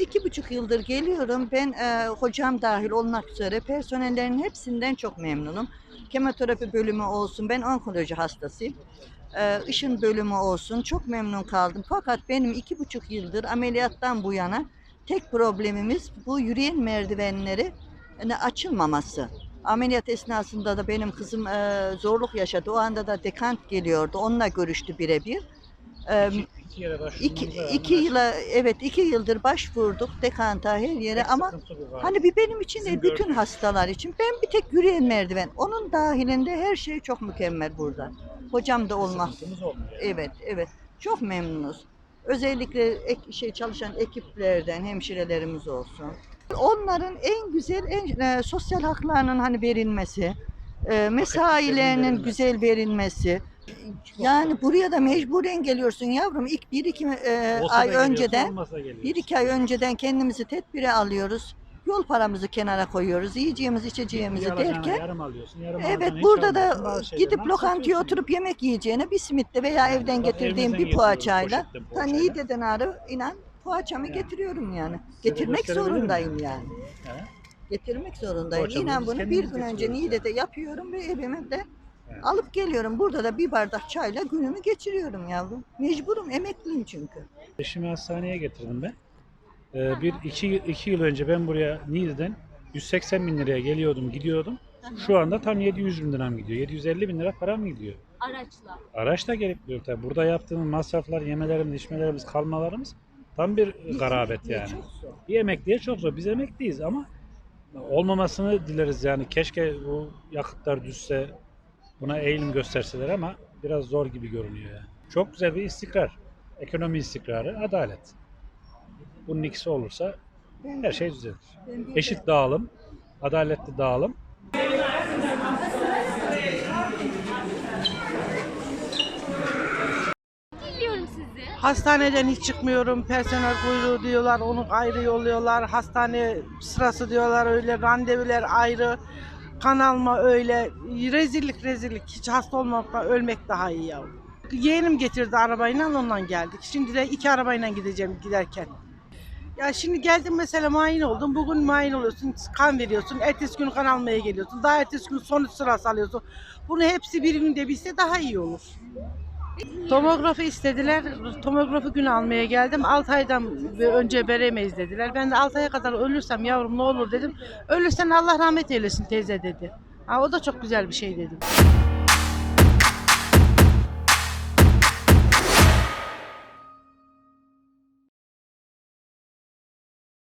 İki buçuk yıldır geliyorum. Ben e, hocam dahil olmak üzere personellerin hepsinden çok memnunum. Kemoterapi bölümü olsun. Ben onkoloji hastasıyım. E, ışın bölümü olsun. Çok memnun kaldım. Fakat benim iki buçuk yıldır ameliyattan bu yana tek problemimiz bu yürüyen merdivenleri açılmaması. Ameliyat esnasında da benim kızım e, zorluk yaşadı. O anda da dekant geliyordu. Onunla görüştü birebir. E, İki, iki yere İki, yıla evet iki yıldır başvurduk dekanta her yere tek ama hani bir benim için Bizim değil bütün gördüğümüz. hastalar için ben bir tek yürüyen merdiven onun dahilinde her şey çok mükemmel burada. Hocam da olmak evet evet çok memnunuz. Özellikle ek, şey çalışan ekiplerden hemşirelerimiz olsun. Onların en güzel en e, sosyal haklarının hani verilmesi, e, mesailerinin güzel verilmesi. Yani buraya da mecburen geliyorsun yavrum. İlk bir iki e, Olsa ay da geliyorsun, önceden, olmasa da geliyorsun. bir iki ay önceden kendimizi tedbire alıyoruz. Yol paramızı kenara koyuyoruz. Yiyeceğimiz, içeceğimizi Bir alacağına derken yarım alıyorsun, yarım Evet alacağına hiç burada almıyorsun. da Bazı şeyleri gidip nasıl lokantaya satıyorsun? oturup yemek yiyeceğine bir simitle veya evden getirdiğim bir poğaçayla poşetten ta poğaçayla. Niğde'den ağrı inan poğaçamı Yani. getiriyorum yani. Getirmek gösterebilir miyim? zorundayım yani. He? Getirmek zorundayım. Poğaçamızı İnan biz bunu bir kendimiz gün önce getiriyoruz Niğde'de yapıyorum ve evime de Evet. alıp geliyorum. Burada da bir bardak çayla günümü geçiriyorum yavrum. Mecburum emekliyim çünkü. Eşimi hastaneye getirdim ben. Ee, bir iki, iki yıl önce ben buraya Niğde'den 180 bin liraya geliyordum, gidiyordum. Şu anda tam 700 bin liram gidiyor. 750 bin lira param gidiyor. Araçla. Araçla gelip gidiyor tabii. Burada yaptığımız masraflar, yemelerimiz, içmelerimiz, kalmalarımız tam bir garabet yani. Bir emekliye çok zor. Biz emekliyiz ama olmamasını dileriz yani. Keşke bu yakıtlar düşse, buna eğilim gösterseler ama biraz zor gibi görünüyor yani. Çok güzel bir istikrar. Ekonomi istikrarı, adalet. Bunun ikisi olursa her şey düzelir. Eşit dağılım, adaletli dağılım. Hastaneden hiç çıkmıyorum. Personel kuyruğu diyorlar, onu ayrı yolluyorlar. Hastane sırası diyorlar öyle, randevular ayrı. Kan alma öyle. Rezillik rezillik. Hiç hasta olmaktan ölmek daha iyi yavrum. Yeğenim getirdi arabayla ondan geldik. Şimdi de iki arabayla gideceğim giderken. Ya şimdi geldim mesela muayene oldum. Bugün muayene oluyorsun, kan veriyorsun. Ertesi gün kan almaya geliyorsun. Daha ertesi gün sonuç sırası alıyorsun. Bunu hepsi bir günde bilse daha iyi olur. Tomografi istediler. Tomografi günü almaya geldim. 6 aydan önce veremeyiz dediler. Ben de 6 aya kadar ölürsem yavrum ne olur dedim. Ölürsen Allah rahmet eylesin teyze dedi. Ha, o da çok güzel bir şey dedim.